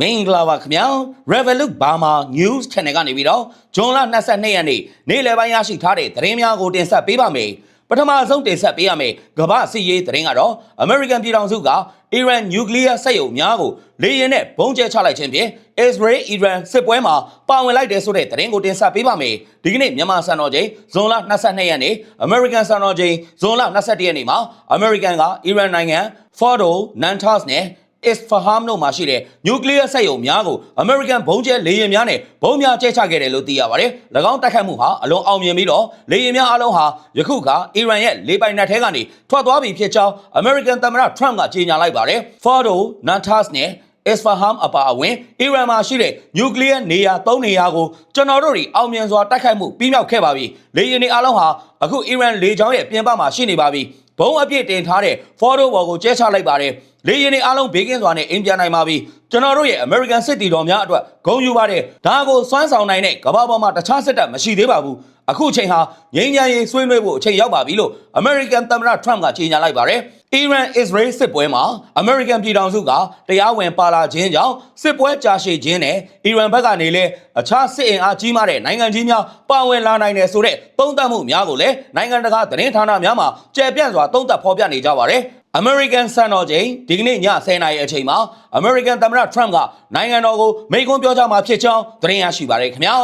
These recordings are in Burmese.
မင်္ဂလာပါခင်ဗျာ Revolut Burma News Channel ကနေပြီးတော့ဇွန်လ22ရက်နေ့နေ့လယ်ပိုင်းရရှိထားတဲ့သတင်းများကိုတင်ဆက်ပေးပါမယ်ပထမဆုံးတင်ဆက်ပေးရမယ်ကမ္ဘာစစ်ရေးသတင်းကတော့ American ပြည်ထောင်စုက Iran Nuclear စက်ရုံများကိုလေယာဉ်နဲ့ဘုံကျဲချလိုက်ခြင်းဖြင့် Israel Iran စစ်ပွဲမှာပါဝင်လိုက်တဲ့ဆိုတဲ့သတင်းကိုတင်ဆက်ပေးပါမယ်ဒီကနေ့မြန်မာစံတော်ချိန်ဇွန်လ22ရက်နေ့ American စံတော်ချိန်ဇွန်လ21ရက်နေ့မှာ American က Iran နိုင်ငံ Fordo Natanz နဲ့ Isfahan လို့မှာရှိတဲ့ nuclear စက်ရုံများကို American ဘုံကျဲလေယာဉ်များနဲ့ဘုံများကျဲချခဲ့တယ်လို့သိရပါတယ်။၎င်းတိုက်ခိုက်မှုဟာအလွန်အောင်မြင်ပြီးတော့လေယာဉ်များအလုံးဟာယခုခါအီရန်ရဲ့လေပိုင်နက်ထဲကနေထွက်သွားပြီဖြစ်ကြောင်း American သမ္မတ Trump ကကြေညာလိုက်ပါတယ်။ Fordo, Natas နဲ့ Isfahan အပါအဝင်အီရန်မှာရှိတဲ့ nuclear နေရာ၃နေရာကိုကျွန်တော်တို့တွေအောင်မြင်စွာတိုက်ခိုက်မှုပြီးမြောက်ခဲ့ပါပြီ။လေယာဉ်တွေအလုံးဟာအခုအီရန်လေကြောင်းရဲ့ပြင်ပမှာရှိနေပါပြီ။ဘုံအပြည့်တင်ထားတဲ့ Fordo ဘော်ကိုကျဲချလိုက်ပါတယ်။ လေယာဉ်တွေအားလုံးဘေးကင်းစွာနဲ့အိမ်ပြန်နိုင်ပါပြီကျွန်တော်တို့ရဲ့ American စစ်တီတော်များအတွက်ဂုဏ်ယူပါတယ်ဒါကိုစွမ်းဆောင်နိုင်တဲ့ကမ္ဘာပေါ်မှာတခြားစစ်တပ်မရှိသေးပါဘူးအခုချိန်ဟာငြိမ်းချမ်းရေးဆွေးနွေးဖို့အချိန်ရောက်ပါပြီလို့ American သမ္မတ Trump ကကြေညာလိုက်ပါတယ် Iran Israel စစ်ပွဲမှာ American ပြည်ထောင်စုကတရားဝင်ပါလာခြင်းကြောင့်စစ်ပွဲကြာရှည်ခြင်းနဲ့ Iran ဘက်ကနေလည်းအခြားစစ်အင်အားကြီးမားတဲ့နိုင်ငံကြီးများပါဝင်လာနိုင်တယ်ဆိုတဲ့သုံးသပ်မှုများကိုလည်းနိုင်ငံတကာသတင်းဌာနများမှာကြဲပြန့်စွာသုံးသပ်ဖော်ပြနေကြပါတယ် American စံတော်ချိန်ဒီကနေ့ည10:00နာရီအချိန်မှာ American သမ္မတ Trump ကနိုင်ငံတော်ကိုမိန့်ခွန်းပြောကြားမှာဖြစ်ကြောင်းသတင်းရရှိပါရခင်ဗျာ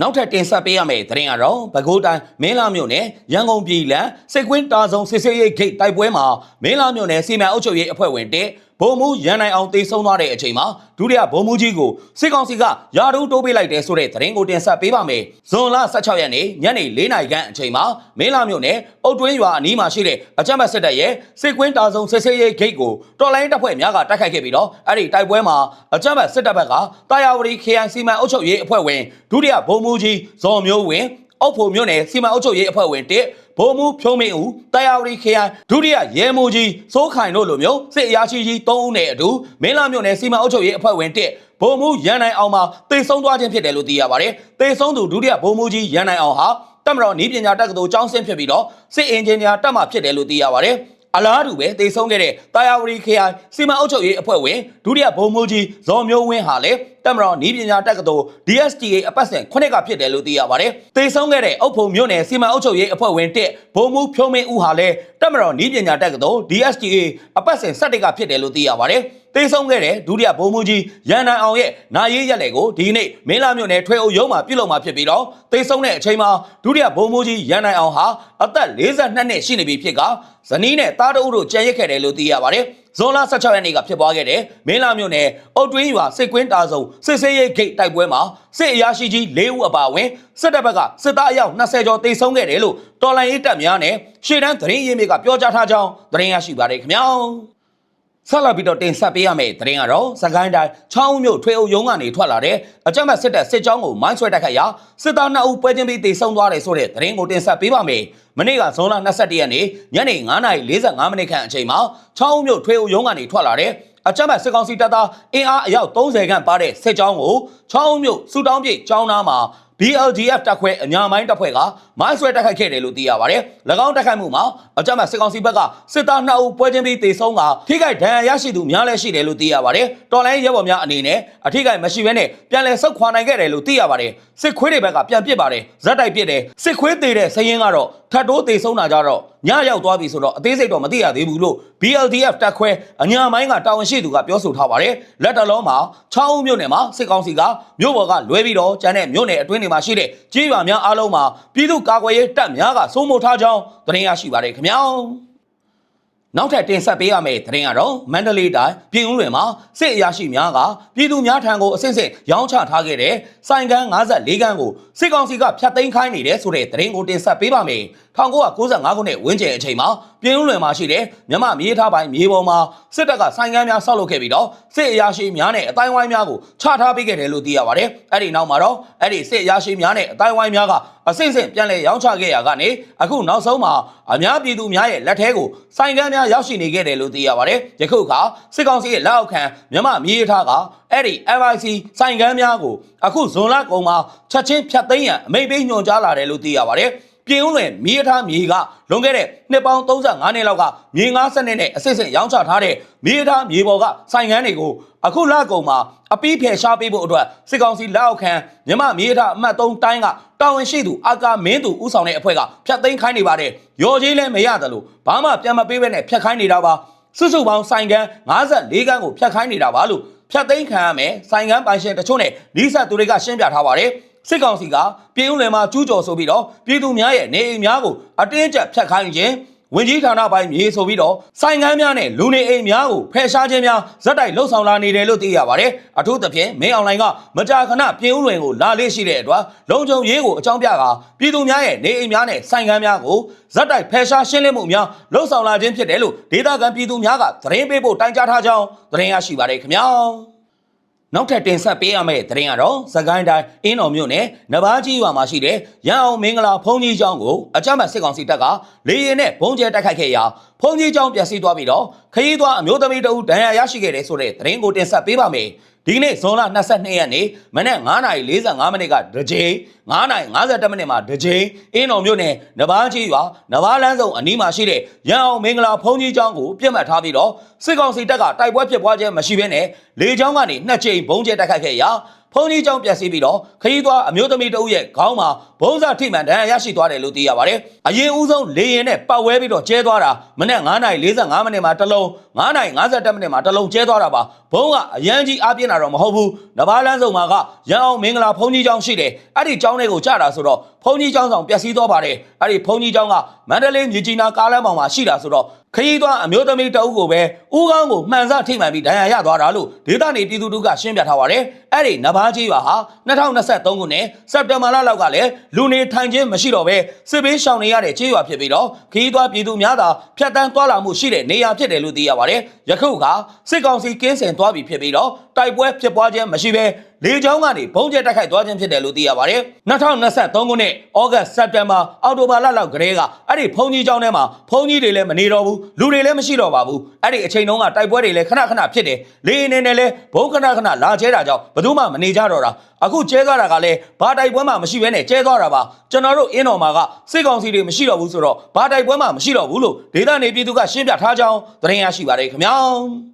နောက်ထပ်တင်ဆက်ပေးရမယ့်သတင်းကတော့ပဲခူးတိုင်းမင်းလာမြို့နယ်ရန်ကုန်ပြည်လန်စစ်ကွင်းတာဆုံစစ်ဆေးရေးဂိတ်တိုက်ပွဲမှာမင်းလာမြို့နယ်စီမံအုပ်ချုပ်ရေးအဖွဲ့ဝင်တဲ့ ဗိုလ်မှူးရန်နိုင်အောင်တေဆုံးသွားတဲ့အချိန်မှာဒုတိယဗိုလ်မှူးကြီးကိုစစ်ကောင်စီကယာဒူးတိုးပေးလိုက်တဲ့ဆိုတဲ့သတင်းကိုတင်ဆက်ပေးပါမယ်။ဇွန်လ16ရက်နေ့ညနေ4နာရီခန့်အချိန်မှာမင်းလာမြို့နယ်အုတ်တွင်းရွာအနီးမှာရှိတဲ့အကြမ်းဖက်စစ်တပ်ရဲ့စစ်ကွင်းတာဆုံစစ်ဆေးရေးဂိတ်ကိုတော်လိုင်းတပ်ဖွဲ့များကတိုက်ခိုက်ခဲ့ပြီးတော့အဲ့ဒီတိုက်ပွဲမှာအကြမ်းဖက်စစ်တပ်ဘက်ကတာယာဝတီခရိုင်စီမံအုပ်ချုပ်ရေးအဖွဲ့ဝင်ဒုတိယဗိုလ်မှူးကြီးဇော်မျိုးဝင်း အောက်ဖို့မြို့နယ်စီမံအုပ်ချုပ်ရေးအဖွဲ့ဝင်တစ်ဗိုလ်မှူးဖြိုးမင်းဦးတရားဝတီခရိုင်ဒုတိယရဲမှူးကြီးစိုးခိုင်တို့လိုမျိုးစစ်အရာရှိကြီး၃ဦးနဲ့အတူမင်းလာမြို့နယ်စီမံအုပ်ချုပ်ရေးအဖွဲ့ဝင်တစ်ဗိုလ်မှူးရန်နိုင်အောင်မှာတေဆုံးသွားခြင်းဖြစ်တယ်လို့သိရပါတယ်။တေဆုံးသူဒုတိယဗိုလ်မှူးကြီးရန်နိုင်အောင်ဟာတက်မတော်နီးပညာတက္ကသိုလ်ကျောင်းဆင်းဖြစ်ပြီးတော့စစ်အင်ဂျင်နီယာတက်မှဖြစ်တယ်လို့သိရပါတယ်။အလားတူပဲတေဆုံးခဲ့တဲ့တာယာဝတီခရိုင်စီမံအုပ်ချုပ်ရေးအဖွဲ့ဝင်ဒုတိယဗိုလ်မှူးကြီးဇော်မျိုးဝင်းဟာလည်း တက်မတော်နီးပညာတက္ကသိုလ် DSTA အပတ်စဉ်ခုနှစ်ကဖြစ်တယ်လို့သိရပါတယ်။တေဆုံးခဲ့တဲ့အုပ်ဖုံမြို့နယ်စီမံအုပ်ချုပ်ရေးအဖွဲ့ဝင်တစ်ဗိုလ်မှူးဖြိုးမင်းဦးဟာလည်းတက်မတော်နီးပညာတက္ကသိုလ် DSTA အပတ်စဉ်17ကဖြစ်တယ်လို့သိရပါတယ်။တေဆုံးခဲ့တဲ့ဒုတိယဗိုလ်မှူးကြီးရန်နိုင်အောင်ရဲ့နာရေးရက်လေကိုဒီနေ့မင်းလာမြို့နယ်ထွေအုပ်ရုံးမှာပြုလုပ်မှာဖြစ်ပြီးတော့တေဆုံးတဲ့အချိန်မှာဒုတိယဗိုလ်မှူးကြီးရန်နိုင်အောင်ဟာအသက်42နှစ်ရှိနေပြီဖြစ်ကဇနီးနဲ့တားတအုပ်တို့ကြံရစ်ခဲ့တယ်လို့သိရပါတယ်။ ဇွန်လ16ရက်နေ့ကဖြစ်ပွားခဲ့တဲ့မင်းလာမြို့နယ်အုတ်တွင်းရွာစစ်ကွင်းတာဆုံစစ်ဆေးရေးဂိတ်တိုက်ပွဲမှာစစ်အရာရှိကြီး၄ဦးအပါအဝင်စစ်တပ်ဘက်ကစစ်သားအယောက်20ကျော်တေဆုံးခဲ့တယ်လို့တော်လိုင်းရေးတပ်များနဲ့ရှေ့တန်းသတင်းရင်းမြစ်ကပြောကြားထားကြောင်းသတင်းရရှိပါတယ်ခင်ဗျာ။ ဆက်လက်ပြီးတော့တင်ဆက်ပေးရမယ့်သတင်းကတော့စကိုင်းတိုင်းချောင်းဦးမြို့ထွေအုပ်ရုံးကနေထွက်လာတဲ့အကြမ်းဖက်စစ်တပ်စစ်ကြောင်းကိုမိုင်းဆွဲတိုက်ခိုက်ရာစစ်သား2ဦးပွဲချင်းပြီးတေဆုံးသွားတယ်ဆိုတဲ့သတင်းကိုတင်ဆက်ပေးပါမယ်။မနေ့ကဇွန်လ22ရက်နေ့ညနေ9:45မိနစ်ခန့်အချိန်မှာချောင်းဦးမြို့ထွေအုပ်ရုံးကနေထွက်လာတဲ့အကြမ်းဖက်စစ်ကောင်စီတပ်သားအင်အားအယောက်30ခန့်ပါတဲ့စစ်ကြောင်းကိုချောင်းဦးမြို့စူတောင်းပြည့်ကျောင်းသားမှာ BLGF တပ်ခွဲအညာမိုင်းတပ်ဖွဲ့ကမိုင်းဆွဲတိုက်ခိုက်ခဲ့တယ်လို့သိရပါတယ်။၎င်းတိုက်ခိုက်မှုမှာအကြမ်းဖက်စစ်ကောင်စီဘက်ကစစ်သား2ဦးပွဲချင်းပြီးတေဆုံးကထိခိုက်ဒဏ်ရာရရှိသူများလည်းရှိတယ်လို့သိရပါတယ်။တော်လိုင်းရဲဘော်များအနေနဲ့အထိခိုက်မရှိဘဲနဲ့ပြန်လည်ဆုတ်ခွာနိုင်ခဲ့တယ်လို့သိရပါတယ်။စစ်ခွေးတွေဘက်ကပြန်ပစ်ပါတယ်။ဇက်တိုက်ပစ်တယ်။စစ်ခွေးသေးတဲ့စရင်ကတော့ထတ်တိုးတေဆုံးတာကြတော့ညရောက်သွားပြီဆိုတော့အသေးစိတ်တော့မသိရသေးဘူးလို့ BLDF တပ်ခွဲအညာမိုင်းကတာဝန်ရှိသူကပြောဆိုထားပါတယ်။လက်တလုံးမှာ6ဦးမြို့နယ်မှာစစ်ကောင်စီကမြို့ပေါ်ကလွဲပြီးတော့ကျန်တဲ့မြို့နယ်အတွင်းတွေမှာရှိတဲ့ကြေးရွာများအားလုံးမှာပြည်သူ့ကာကွယ်ရေးတပ်များကစိုးမိုးထားကြောင်းသတင်းရရှိပါတယ်ခင်ဗျာ။နောက်ထပ်တင်ဆက်ပေးရမယ့်သတင်းကတော့မန္တလေးတိုင်းပြည်ဦးလွင်မှာစစ်အရာရှိများကပြည်သူများထံကိုအစစ်စစ်ရောင်းချထားခဲ့တဲ့စိုင်ကန်း54ခန်းကိုစစ်ကောင်စီကဖျက်သိမ်းခိုင်းနေတယ်ဆိုတဲ့သတင်းကိုတင်ဆက်ပေးပါမယ်။ 1995ခုနှစ်ဝန်းကျင်အချိန်မှာပြည်ဦးလွင်မှာရှိတဲ့မြမမြေထားပိုင်းမြေပေါ်မှာစစ်တပ်ကစိုင်ကန်းများဆောက်လုပ်ခဲ့ပြီးတော့စစ်အရာရှိများနဲ့အတိုင်းဝိုင်းများကိုချထားပေးခဲ့တယ်လို့သိရပါတယ်။အဲ့ဒီနောက်မှာတော့အဲ့ဒီစစ်အရာရှိများနဲ့အတိုင်းဝိုင်းများကအစစ်စစ်ပြန်လည်ရောင်းချခဲ့ရကနေအခုနောက်ဆုံးမှာအများပြည်သူများရဲ့လက်ထဲကိုစိုင်ကန်းများရောက်ရှိနေခဲ့တယ်လို့သိရပါတယ်။ယခုအခါစစ်ကောင်စီရဲ့လက်အောက်ခံမြမမြေထားကအဲ့ဒီ MIC စိုင်ကန်းများကိုအခုဇွန်လကုန်မှာချက်ချင်းဖြတ်သိမ်းရန်အမိန့်ပေးညွှန်ကြားလာတယ်လို့သိရပါတယ်။ ပြင်ဦးလွင်မြေအထားမြေကလွန်ခဲ့တဲ့နှစ်ပေါင်း35နှစ်လောက်ကမြေငါးစနစ်နဲ့အစစ်အစစ်ရောင်းချထားတဲ့မြေအထားမြေပေါ်ကဆိုင်ငန်းတွေကိုအခုလကုံမှာအပီးဖယ်ရှားပေးဖို့အတွက်စစ်ကောင်စီလက်အောက်ခံမြမမြေအထားအမှတ်3တိုင်းကတာဝန်ရှိသူအာကာမင်းသူဦးဆောင်တဲ့အဖွဲ့ကဖျက်သိမ်းခိုင်းနေပါတယ်ရော်ကြီးလည်းမရတယ်လို့ဘာမှပြန်မပေးဘဲနဲ့ဖျက်ခိုင်းနေတာပါစုစုပေါင်းဆိုင်ကန်း54ကန်းကိုဖျက်ခိုင်းနေတာပါလို့ဖျက်သိမ်းခံရမယ်ဆိုင်ကန်းပိုင်ရှင်တချို့နဲ့လိဆက်သူတွေကရှင်းပြထားပါတယ် စစ်ကောင်စီကပြည်ဦးလယ်မှာကျူးကျော်ဆိုပြီးတော့ပြည်သူများရဲ့နေအိမ်များကိုအတင်းကျပ်ဖျက်ခိုင်းခြင်းဝင်ကြီးဌာနပိုင်းမြေဆိုပြီးတော့ဆိုင်ကန်းများနဲ့လူနေအိမ်များကိုဖယ်ရှားခြင်းများဇက်တိုက်လှုပ်ဆောင်လာနေတယ်လို့သိရပါတယ်အထူးသဖြင့်မင်းအွန်လိုင်းကမကြာခဏပြည်ဦးလွင်ကိုလာလေးရှိတဲ့အတွက်လုံခြုံရေးကိုအကြောင်းပြကာပြည်သူများရဲ့နေအိမ်များနဲ့ဆိုင်ကန်းများကိုဇက်တိုက်ဖယ်ရှားရှင်းလင်းမှုများလှုပ်ဆောင်လာခြင်းဖြစ်တယ်လို့ဒေသခံပြည်သူများကသတင်းပေးဖို့တိုင်ကြားထားကြောင်းသတင်းရရှိပါတယ်ခင်ဗျာ နောက်ထပ်တင်ဆက်ပေးရမယ့်သတင်းကတော့စကိုင်းတိုင်းအင်းတော်မြို့နယ်နဘာကြီးရွာမှာရှိတဲ့ရန်အောင်မင်္ဂလာဘုံကြီးကျောင်းကိုအကြမ်းဖက်စစ်ကောင်စီတပ်ကလေရင်နဲ့ဘုံကျဲတိုက်ခိုက်ခဲ့ရာဘုံကြီးကျောင်းပျက်စီးသွားပြီးတော့ခရီးသွားအမျိုးသမီးတဦးဒဏ်ရာရရှိခဲ့တဲ့ဆိုတဲ့သတင်းကိုတင်ဆက်ပေးပါမယ်။ ဒီကနေ့ဇွန်လ22ရက်နေ့မနက်9:45မိနစ်ကဒကြိမ်9:52မိနစ်မှာဒကြိမ်အင်းတော်မြို့နယ်နဘာကြီးရွာနဘာလန်းဆောင်အနီးမှာရှိတဲ့ရန်အောင်မင်္ဂလာဘုံကြီးကျောင်းကိုပြစ်မှတ်ထားပြီးတော့စစ်ကောင်စီတပ်ကတိုက်ပွဲဖြစ်ပွားခြင်းမရှိဘဲနဲ့လေကြောင်းကနေနှစ်ကြိမ်ဘုံကျဲတိုက်ခိုက်ခဲ့ရာ ဖုန်ကြီးကျောင်းပျက်စီးပြီးတော့ခရီးသွားအမျိုးသမီးတဦးရဲ့ခေါင်းမှာဘုံစာထိမှန်ဒဏ်ရာရရှိသွားတယ်လို့သိရပါတယ်။အရင်ဦးဆုံးလေရင်နဲ့ပတ်ဝဲပြီးတော့ကျဲသွားတာမနေ့9:45မိနစ်မှာတစ်လုံး9:50မိနစ်မှာတစ်လုံးကျဲသွားတာပါ။ဘုံကအရန်ကြီးအားပြင်းတာတော့မဟုတ်ဘူး။နဘာလန်းစုံမှာကရန်အောင်မင်္ဂလာဖုန်ကြီးကျောင်းရှိတယ်။အဲ့ဒီကျောင်းလေးကိုကြတာဆိုတော့ဖုန်ကြီးကျောင်းဆောင်ပျက်စီးသွားပါတယ်။အဲ့ဒီဖုန်ကြီးကျောင်းကမန္တလေးမြကြီးနားကားလမ်းပေါ်မှာရှိတာဆိုတော့ ခရီးသွားအမျိုးသမီးတအုပ်ကိုပဲဦးကောင်းကိုမှန်စထိမှန်ပြီးဒဏ်ရာရသွားတာလို့ဒေသနေပြည်သူတို့ကရှင်းပြထားပါတယ်။အဲ့ဒီနဘာကြီးရွာဟာ2023ခုနှစ်စက်တင်ဘာလလောက်ကလည်းလူနေထိုင်ခြင်းမရှိတော့ပဲစစ်ဘေးရှောင်နေရတဲ့ကြေးရွာဖြစ်ပြီးတော့ခရီးသွားပြည်သူများသာဖြတ်တန်းသွားလာမှုရှိတဲ့နေရာဖြစ်တယ်လို့သိရပါတယ်။ယခုကစစ်ကောင်စီကင်းစင်သွားပြီဖြစ်ပြီးတော့ တိုက်ပွဲဖြစ်ပွားခြင်းမရှိဘဲလေကြောင်းကနေဘုံကျဲတိုက်ခိုက်သွားခြင်းဖြစ်တယ်လို့သိရပါတယ်။2023ခုနှစ်ဩဂတ်စက်တင်ဘာအောက်တိုဘာလလောက်ကတည်းကအဲ့ဒီဘုံကြီးကျောင်းထဲမှာဘုံကြီးတွေလည်းမနေတော့ဘူးလူတွေလည်းမရှိတော့ပါဘူး။အဲ့ဒီအချိန်တုန်းကတိုက်ပွဲတွေလည်းခဏခဏဖြစ်တယ်။လေအနေနဲ့လည်းဘုံခဏခဏလာကျဲတာကြောင့်ဘယ်သူမှမနေကြတော့တာ။အခုကျဲသွားတာကလည်းဘာတိုက်ပွဲမှမရှိဘဲနဲ့ကျဲသွားတာပါ။ကျွန်တော်တို့အင်းတော်မှာကစစ်ကောင်စီတွေမရှိတော့ဘူးဆိုတော့ဘာတိုက်ပွဲမှမရှိတော့ဘူးလို့ဒေသနေပြည်သူကရှင်းပြထားကြောင်းသတင်းရရှိပါတယ်ခင်ဗျာ။